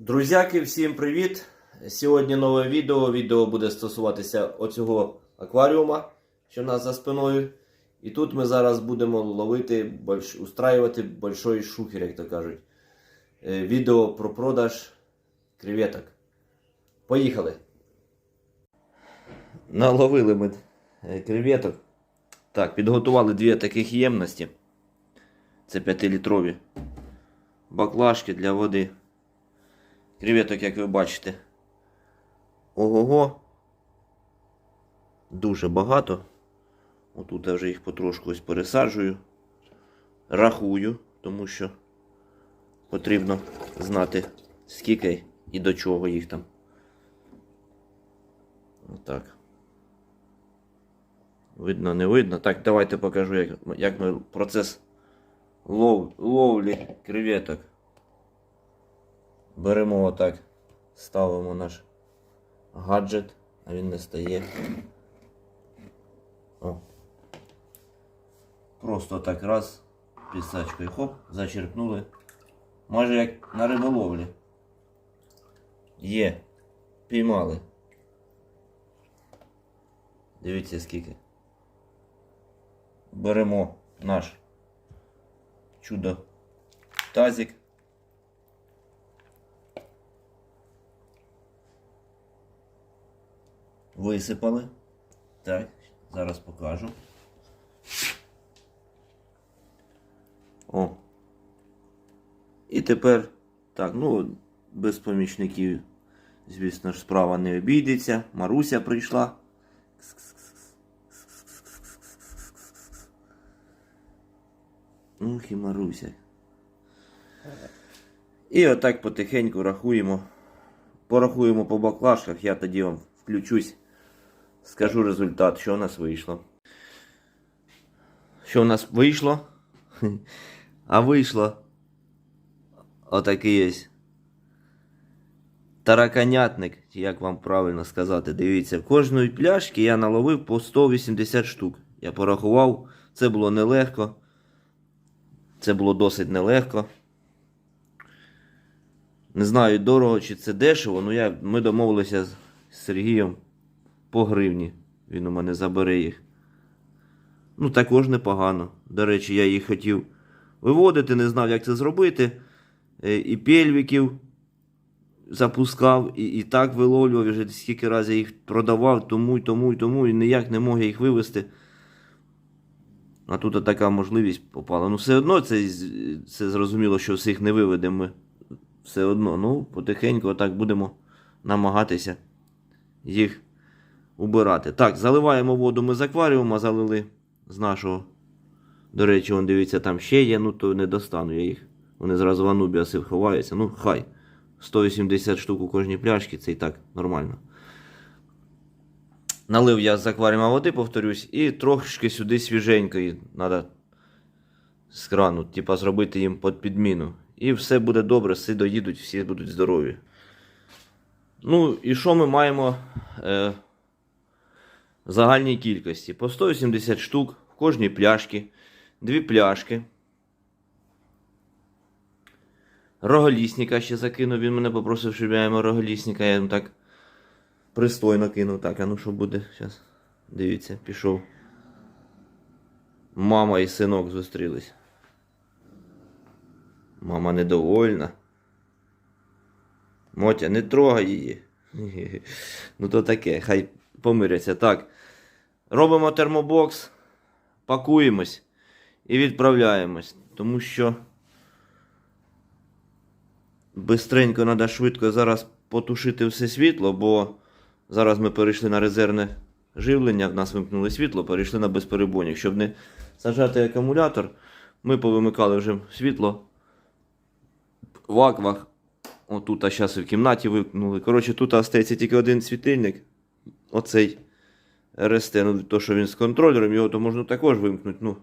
Друзяки, всім привіт! Сьогодні нове відео. Відео буде стосуватися оцього акваріума, що в нас за спиною. І тут ми зараз будемо ловити, больш... устраювати большой шухер, як то кажуть. Е, Відео про продаж креветок. Поїхали! Наловили ми е, креветок. Так, підготували дві таких ємності. Це 5-літрові баклажки для води. Креветок, як ви бачите. Ого-го. Дуже багато. Отут я вже їх потрошку ось пересаджую. Рахую, тому що потрібно знати, скільки і до чого їх там. Отак. Видно, не видно. Так, давайте покажу, як, як ми процес лов, ловлі креветок. Беремо отак, ставимо наш гаджет, а він не стає. О. Просто так раз, пісачкою хоп, зачерпнули. Майже як на риболовлі. Є. Піймали. Дивіться скільки. Беремо наш чудо тазик. Висипали. Так, зараз покажу. О. І тепер, так, ну, без помічників, звісно ж, справа не обійдеться. Маруся прийшла. Ух і Маруся. І отак потихеньку рахуємо. Порахуємо по баклажках, я тоді вам включусь. Скажу результат, що у нас вийшло. Що у нас вийшло? А вийшло отакий ось тараканятник, як вам правильно сказати. Дивіться, в кожної пляшки я наловив по 180 штук. Я порахував, це було нелегко. Це було досить нелегко. Не знаю, дорого чи це дешево, але я, ми домовилися з Сергієм по гривні. Він у мене забере їх. Ну, також непогано. До речі, я їх хотів виводити, не знав, як це зробити. Е, І пельвіків запускав, і, і так виловлював, вже скільки разів я їх продавав, тому тому, тому, і ніяк не мог їх вивести. А тут така можливість попала. Ну, все одно це, це зрозуміло, що всіх не виведемо. Все одно. Ну, потихеньку отак будемо намагатися їх убирати. Так, заливаємо воду ми з акваріума, залили з нашого. До речі, вон дивіться, там ще є, ну то не достану я їх. Вони зразу в анубіаси ховаються. Ну, хай. 180 штук у кожній пляшці, це і так нормально. Налив я з акваріума води, повторюсь, і трошки сюди свіженької треба з крану, типа зробити їм під підміну. І все буде добре, всі доїдуть, всі будуть здорові. Ну, і що ми маємо е, в загальній кількості? По 180 штук в кожній пляшці, дві пляшки. Роголісника ще закинув, він мене попросив, щоб я йому роголісника, я йому так пристойно кинув. Так, а ну що буде? Зараз. Дивіться, пішов. Мама і синок зустрілись. Мама недовольна. Мотя, не трогай її. Ну то таке, хай помиряться. Так. Робимо термобокс, пакуємось і відправляємось. Тому що бистренько треба швидко зараз потушити все світло, бо зараз ми перейшли на резервне живлення, в нас вимкнули світло, перейшли на безперебойник. Щоб не сажати акумулятор, ми повимикали вже світло в аквах. Отут, а зараз і в кімнаті вимкнули. Коротше, тут остається тільки один світильник. Оцей РСТ. Ну, то, що він з контролером, його то можна також вимкнути. Ну,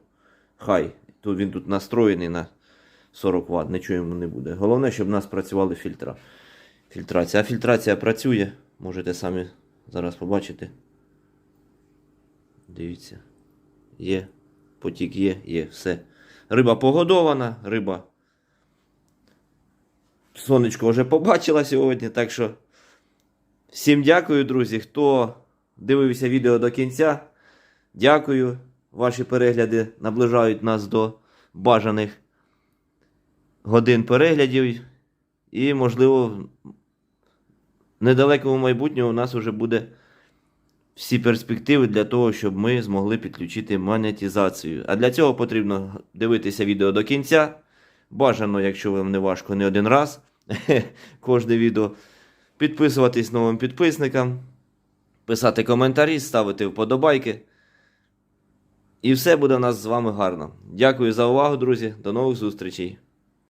хай. Тут він тут настроєний на 40 Вт, нічого йому не буде. Головне, щоб в нас працювали фільтра. Фільтрація. А фільтрація працює. Можете самі зараз побачити. Дивіться. Є. Потік є, є, все. Риба погодована, риба сонечко вже побачила сьогодні. Так що всім дякую, друзі. Хто дивився відео до кінця, дякую. Ваші перегляди наближають нас до бажаних годин переглядів. І, можливо, в недалекому майбутньому у нас вже буде всі перспективи для того, щоб ми змогли підключити монетизацію. А для цього потрібно дивитися відео до кінця. Бажано, якщо вам не важко, не один раз кожне відео. Підписуватись новим підписникам, писати коментарі, ставити вподобайки. І все буде у нас з вами гарно. Дякую за увагу, друзі. До нових зустрічей.